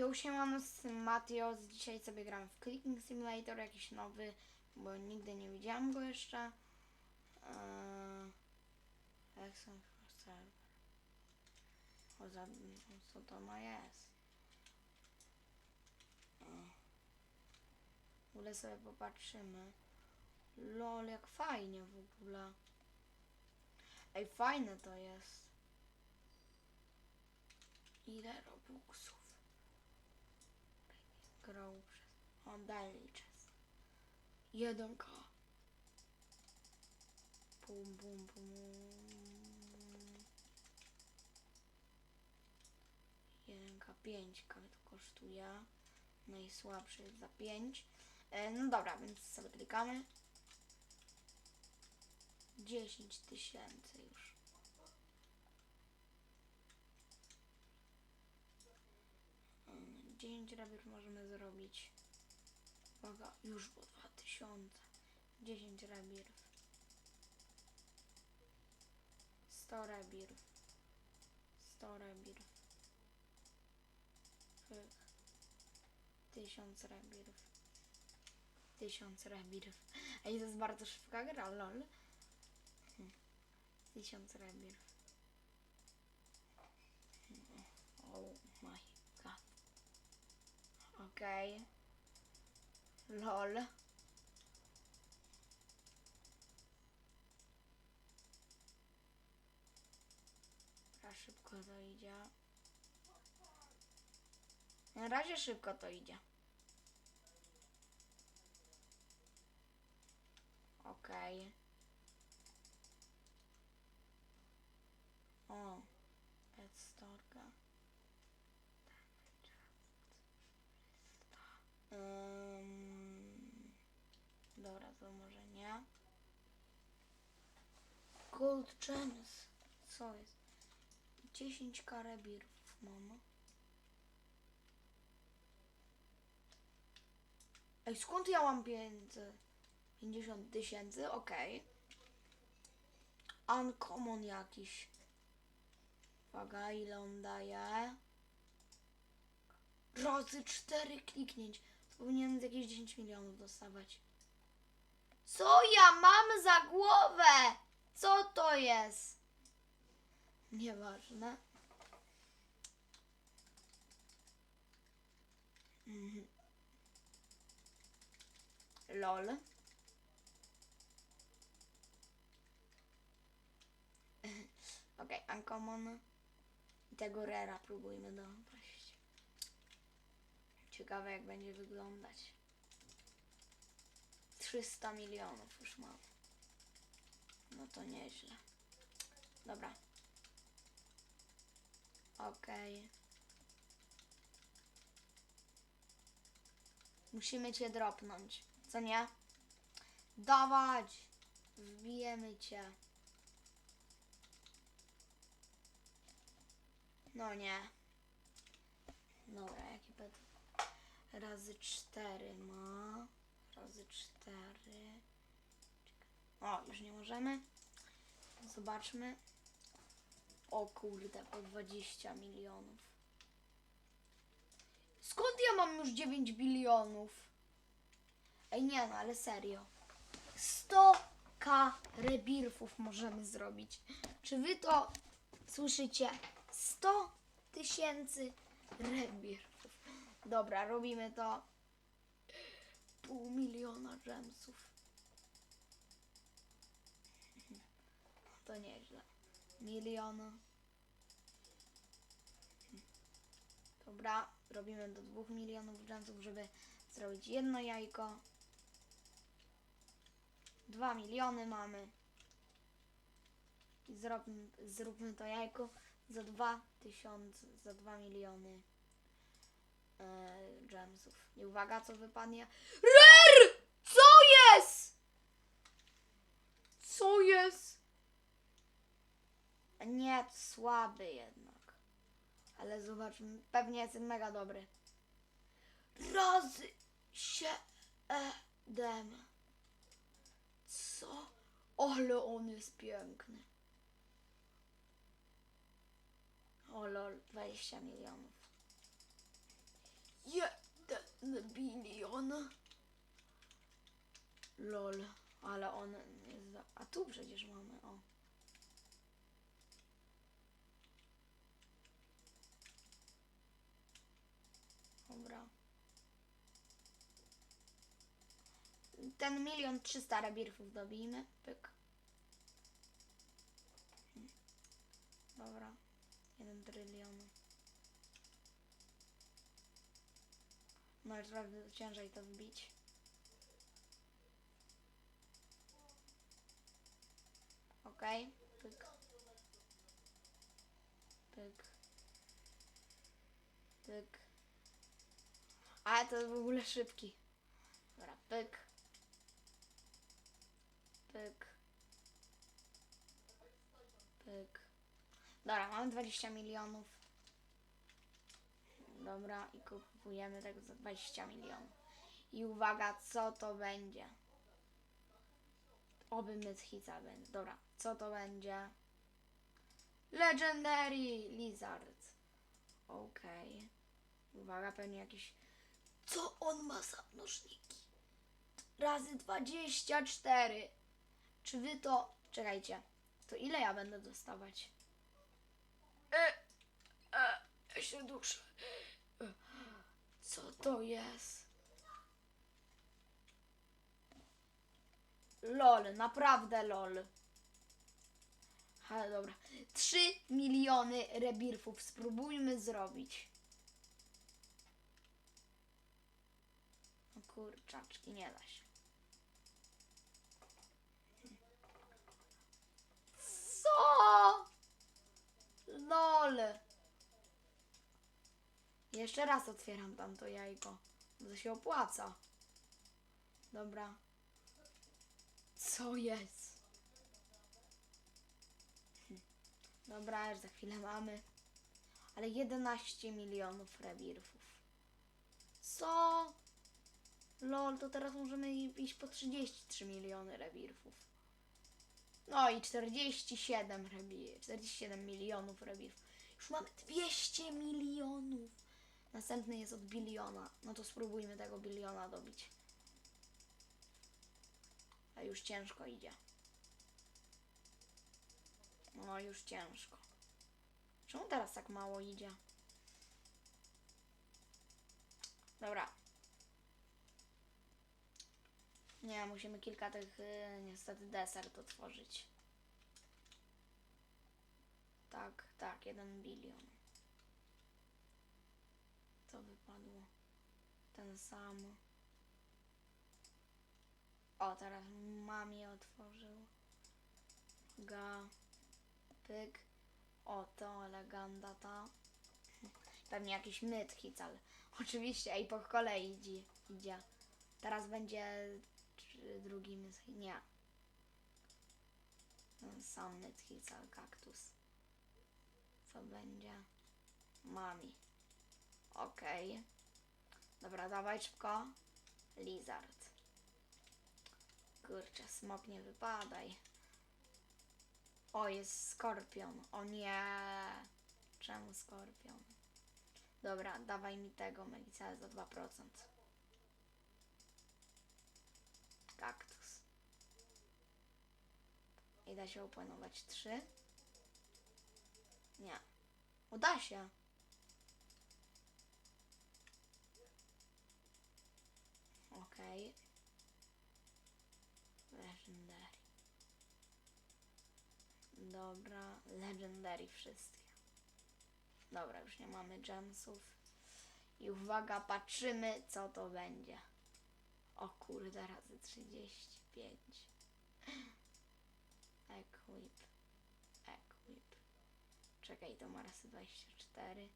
Ja siemano z Matios. Dzisiaj sobie gram w Clicking Simulator, jakiś nowy, bo nigdy nie widziałam go jeszcze. Eee, Excellent for server. O, za, co to ma jest? O. W ogóle sobie popatrzymy. Lol, jak fajnie w ogóle. Ej, fajne to jest. Ile robuxów? Grał przez... O, daily czas. 1k. Bum, bum, bum. 1k, 5k to kosztuje. Najsłabszy jest za 5. E, no dobra, więc sobie klikamy. 10 tysięcy już. Mm, 10 rabir możemy zrobić. Uwaga, już było 2000. 10 rabirów. 100 rabirów. 100 rabirów. Pyk. 1000 rabirów. 1000 rabirów. Ej, to jest bardzo szybka gra, lol. Hmm. 1000 rabirów. Okej. Lol. Dobra, szybko to idzie. Na razie szybko to idzie. Okej. O, Pet Storka. Ym, dobra, to może nie. Gold Gems. Co jest? 10 karabirów mam. Ej, skąd ja mam pieniądze? 50 tysięcy? Okej. Uncommon jakiś. Uwaga, ile on daje? Razy 4 kliknięć. Powinienem jakieś 10 milionów dostawać. Co ja mam za głowę? Co to jest? Nieważne. Mhm. Lol. Okej, okay, uncommon. Tego rera próbujmy dopaść. Ciekawe jak będzie wyglądać. 300 milionów już mam. No to nieźle. Dobra. Okej. Musimy cię dropnąć. Co nie? Dawać! Wbijemy cię. No nie. Dobra, jaki bet? Razy cztery ma. Razy cztery. O, już nie możemy. Zobaczmy. O kurde, po 20 milionów. Skąd ja mam już 9 bilionów? Ej, nie no, ale serio. 100k rebirfów możemy zrobić. Czy wy to słyszycie? 100 tysięcy rebirfów. Dobra, robimy to. Pół miliona gemsów. To nieźle. Miliona. Dobra, robimy do dwóch milionów gemsów, żeby zrobić jedno jajko. Dwa miliony mamy. I zróbmy, zróbmy to jajko za dwa tysiące, za dwa miliony e, gemsów. I uwaga, co wypadnie. RER! Co jest? Co jest? Nie, słaby jednak. Ale zobaczmy, pewnie jest mega dobry. Razy siedem. Co? Ale on jest piękny. O lol, 20 milionów. Jeden bilion. Lol, ale on jest... A tu przecież mamy, o. Dobra. Ten milion trzysta rebirfów dobijmy. Pyk. Dobra. Jeden trylion. No jest naprawdę ciężej to wbić. Okej. Pyk. Pyk. Pyk. Ale to jest w ogóle szybki. Dobra, pyk. Pyk. Pyk. Dobra, mamy 20 milionów. Dobra, i kupujemy tego za 20 milionów. I uwaga, co to będzie? Oby Mythica będzie. Dobra, co to będzie? Legendary Lizard. Okej. Uwaga, pewnie jakiś... Co on ma za mnożniki? Razy 24. Czy wy to... Czekajcie. To ile ja będę dostawać? E, e, ja się duszę. E, Co to jest? LOL, naprawdę LOL. Ale dobra. 3 miliony rebirfów spróbujmy zrobić. Kurczaczki, nie da się. Co? LOL. Jeszcze raz otwieram tamto jajko. To się opłaca. Dobra. Co jest? Dobra, już za chwilę mamy. Ale 11 milionów rebirfów. Co? Lol, to teraz możemy iść po 33 miliony rebirfów. No i 47 rebir, 47 milionów rebirów. Już mamy 200 milionów. Następny jest od biliona. No to spróbujmy tego biliona dobić. A już ciężko idzie. No już ciężko. Czemu teraz tak mało idzie? Dobra. Nie, musimy kilka tych y, niestety desert otworzyć. Tak, tak, jeden bilion. To wypadło. Ten sam. O, teraz mamie otworzył. Ga. Pyk. O, to legenda ta. Pewnie jakiś mythic, ale oczywiście i po kolei idzie. idzie. Teraz będzie czy drugi mythic. Nie. Ten sam mythic, ale kaktus. Co będzie? Mami. Okej. Dobra, dawaj szybko. Lizard. Kurczę, smok nie wypadaj. O, jest skorpion. O nie. Czemu skorpion? Dobra, dawaj mi tego Melicę za 2%. Kaktus. I da się opłanować 3? Nie. Uda się. Okej. Legendary. Dobra, legendary wszystkie. Dobra, już nie mamy gemsów. I uwaga, patrzymy co to będzie. O kurde, razy 35. Equip. Equip. Czekaj, to ma razy 24.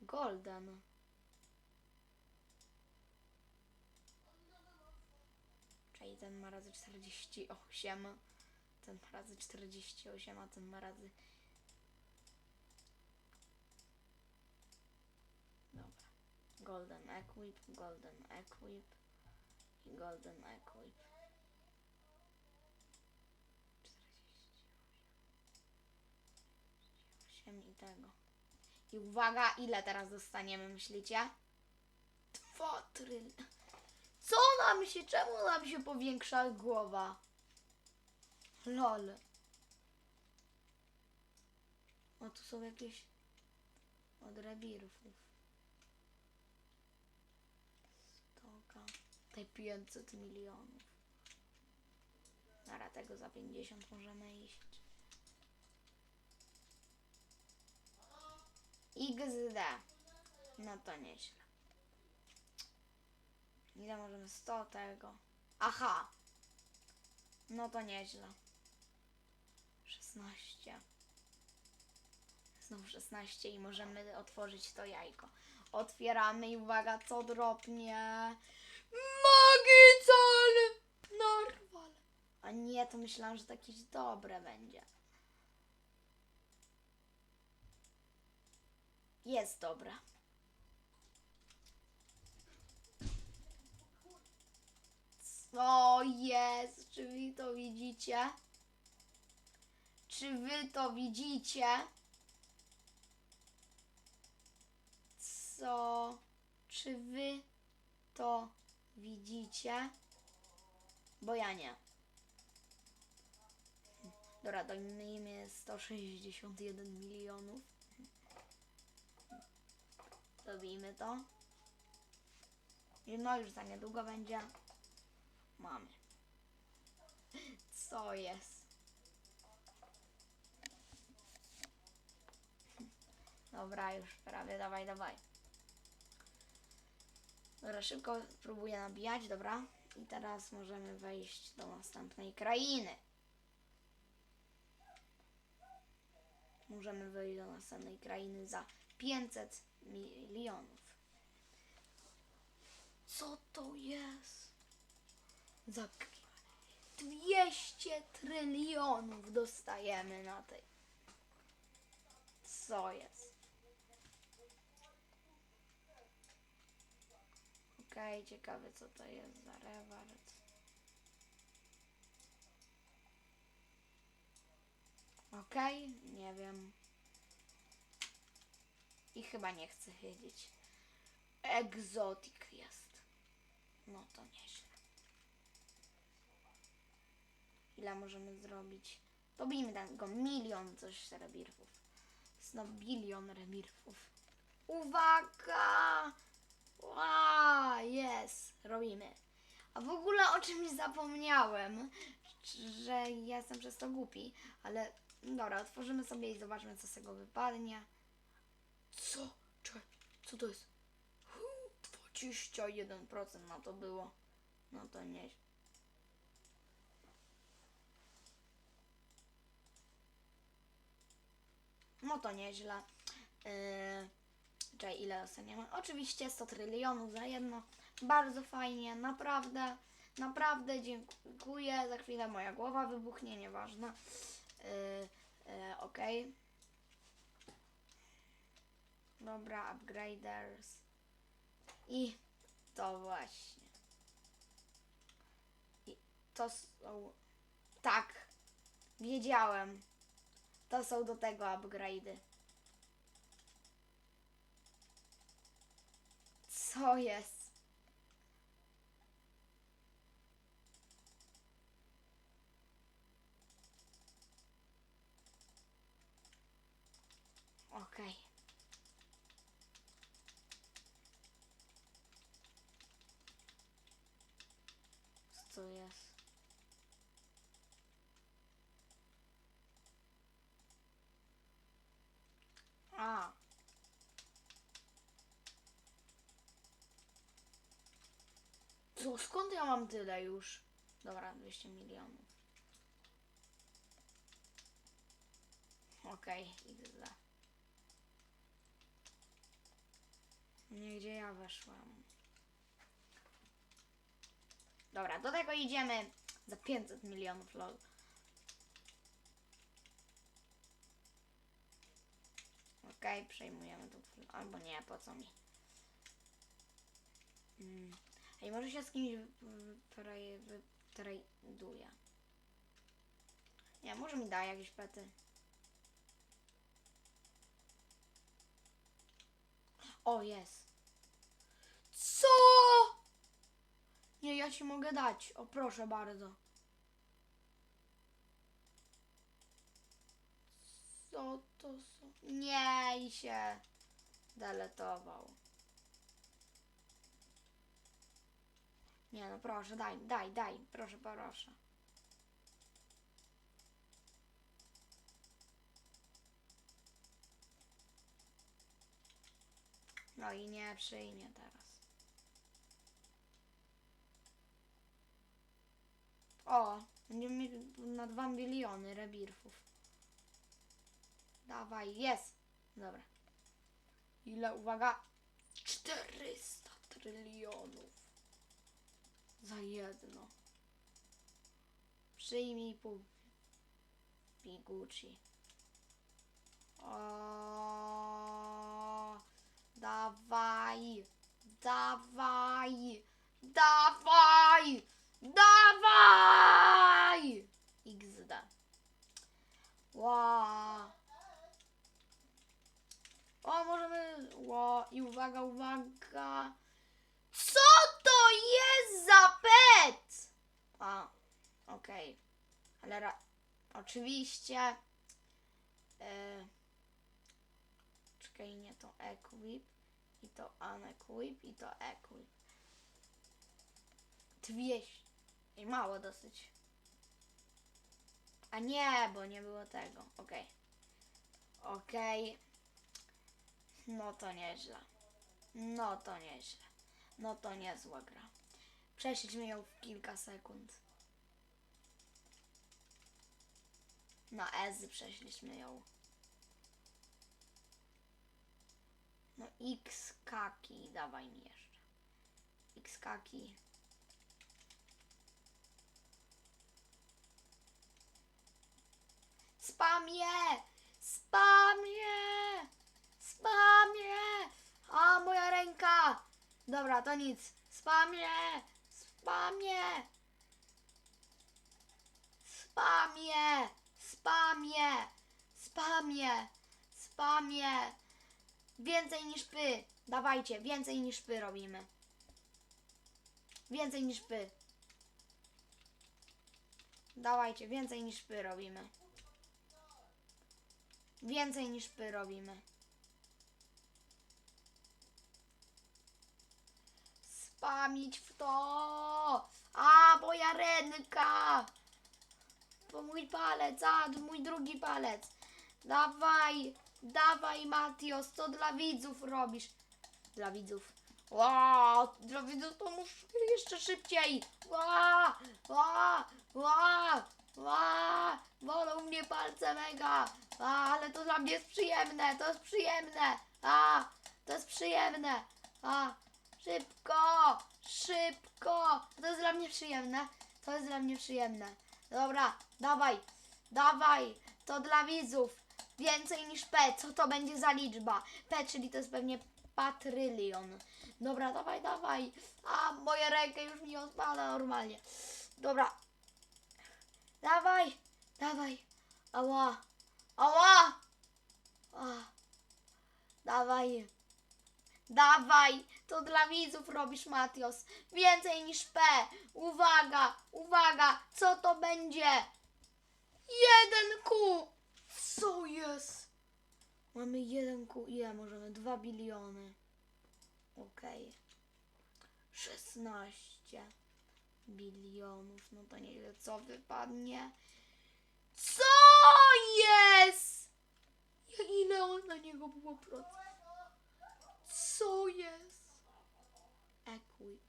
Golden. Czyli ten ma razy 48. Ten ma razy 48, a ten ma razy. Dobra. Golden Equip, Golden Equip i Golden Equip. 48 i tego. I uwaga, ile teraz dostaniemy, myślicie? Dwa tryl... Co nam się, czemu nam się powiększa głowa? Lol. O, tu są jakieś od rebirfów. Stoka. Te 500 milionów. Nara tego za 50 możemy iść. XD. No to nieźle. Ile możemy? 100 tego. Aha. No to nieźle. 16. Znowu 16 i możemy otworzyć to jajko. Otwieramy i uwaga, co dropnie. Magical! Narwal. A nie, to myślałam, że to jakieś dobre będzie. Jest dobre. Co jest? Czy wy to widzicie? Czy wy to widzicie? Co? Czy wy to widzicie? Bo ja nie. Dobra, dajmy 161 milionów. Robimy to. No już za niedługo będzie. Mamy. Co jest? Dobra, już prawie, dawaj, dawaj. Dobra, szybko próbuję nabijać, dobra. I teraz możemy wejść do następnej krainy. Możemy wejść do następnej krainy za 500 milionów. Co to jest? Za 200 trylionów dostajemy na tej. Co jest? Okej, ciekawe co to jest za reward. Okej, nie wiem. I chyba nie chcę wiedzieć. Egzotik jest. No to nieźle. Ile możemy zrobić? Pobijmy tego milion coś rebirfów. Znowu bilion rebirfów. Uwaga! Ła, jest, robimy. A w ogóle o czymś zapomniałem, że ja jestem przez to głupi, ale dobra, otworzymy sobie i zobaczmy, co z tego wypadnie. Co? Czekaj, co to jest? Hu, 21% na to było. No to nie. No to nieźle. Yy, czekaj, ile dostaniemy? Oczywiście 100 trylionów za jedno. Bardzo fajnie, naprawdę, naprawdę dziękuję. Za chwilę moja głowa wybuchnie, nieważne. Yy, yy, Okej. Dobra, upgraders. I to właśnie. I to są. Tak, wiedziałem. To są do tego upgrade'y. Co jest? Okej. Co jest? A. Co, skąd ja mam tyle już? Dobra, 200 milionów. Okej, XD. Nie, gdzie ja weszłam? Dobra, do tego idziemy za 500 milionów lol. Okej, przejmujemy tu. Albo nie, po co mi? Mm. Ej, może się z kimś wytraduje. Nie, może mi da jakieś pety. O, jest. Co? ja ci mogę dać? O, proszę bardzo. Co to? Nie, i się deletował. Nie no, proszę, daj, daj, daj, proszę, proszę. No i nie przyjmie teraz. O, będziemy mieć na 2 biliony rebirfów. Dawaj, jest. Dobra. Ile, uwaga? 400 trylionów. Za jedno. Przyjmij pół. Piguchi. O, dawaj, dawaj, dawaj, dawaj! XD. Wow. O, możemy. Ło, i uwaga, uwaga. Co to jest za pet? A, okej. Ale ra- oczywiście. E, czekaj, nie to equip. I to unequip. I to equip. 200. I mało dosyć. A nie, bo nie było tego. Okej. Okej. No to nieźle. No to nieźle. No to niezła gra. Przeszliśmy ją w kilka sekund. Na Ezy przeszliśmy ją. No X kaki, dawaj mi jeszcze. X kaki. Spamie! Spamie! Spamie! A moja ręka! Dobra, to nic. Spamie! Spamie! Spamie! Spamie! Spamie! Spamie! Więcej niż py. Dawajcie, więcej niż py robimy. Więcej niż py. Dawajcie, więcej niż py robimy. Więcej niż py robimy. Spamić w to! A, moja ręka! Po mój palec, a, mój drugi palec. Dawaj, dawaj, Matios, co dla widzów robisz? Dla widzów. Wow, dla widzów to muszę jeszcze szybciej. Wow, wow, wow, wow. Bolą mnie palce mega. A, ale to dla mnie jest przyjemne, to jest przyjemne. A, to jest przyjemne. A, szybko, szybko. To jest dla mnie przyjemne. To jest dla mnie przyjemne. Dobra, dawaj, dawaj. To dla widzów. Więcej niż P. Co to będzie za liczba? P, czyli to jest pewnie patrylion. Dobra, dawaj, dawaj. A, moja ręka już mi odpada normalnie. Dobra. Dawaj, dawaj. Ała, ała. A. Dawaj. Dawaj, to dla widzów robisz, Matios. Więcej niż P. Uwaga, uwaga, co to będzie? Jeden Q. Co jest? Mamy jeden Q. Ile możemy? Dwa biliony. Okej. 16 bilionów. No to nie wiem, co wypadnie. Co jest? Ile on na niego było procent? Co jest? Equip.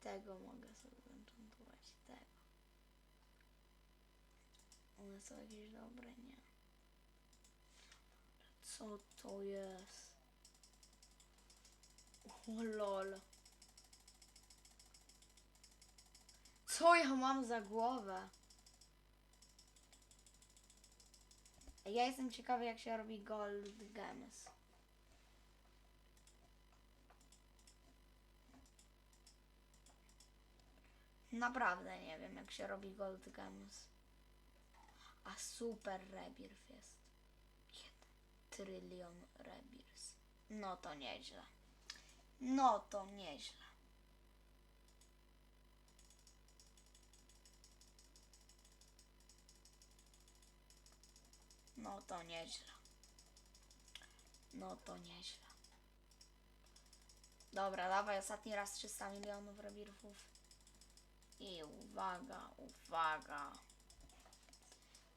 Tego mogę sobie zenchantować. Tego. One są jakieś dobre, nie. Co to jest? O lol. Co ja mam za głowę? Ja jestem ciekawy, jak się robi Gold Games. Naprawdę nie wiem, jak się robi Gold Games. A super rebirth jest. Jeden trylion rebirs. No to nieźle. No to nieźle. No to nieźle. No to nieźle. Dobra, dawaj ostatni raz 300 milionów rebirfów. I uwaga, uwaga.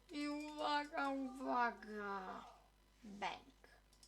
I uwaga, uwaga. Bang.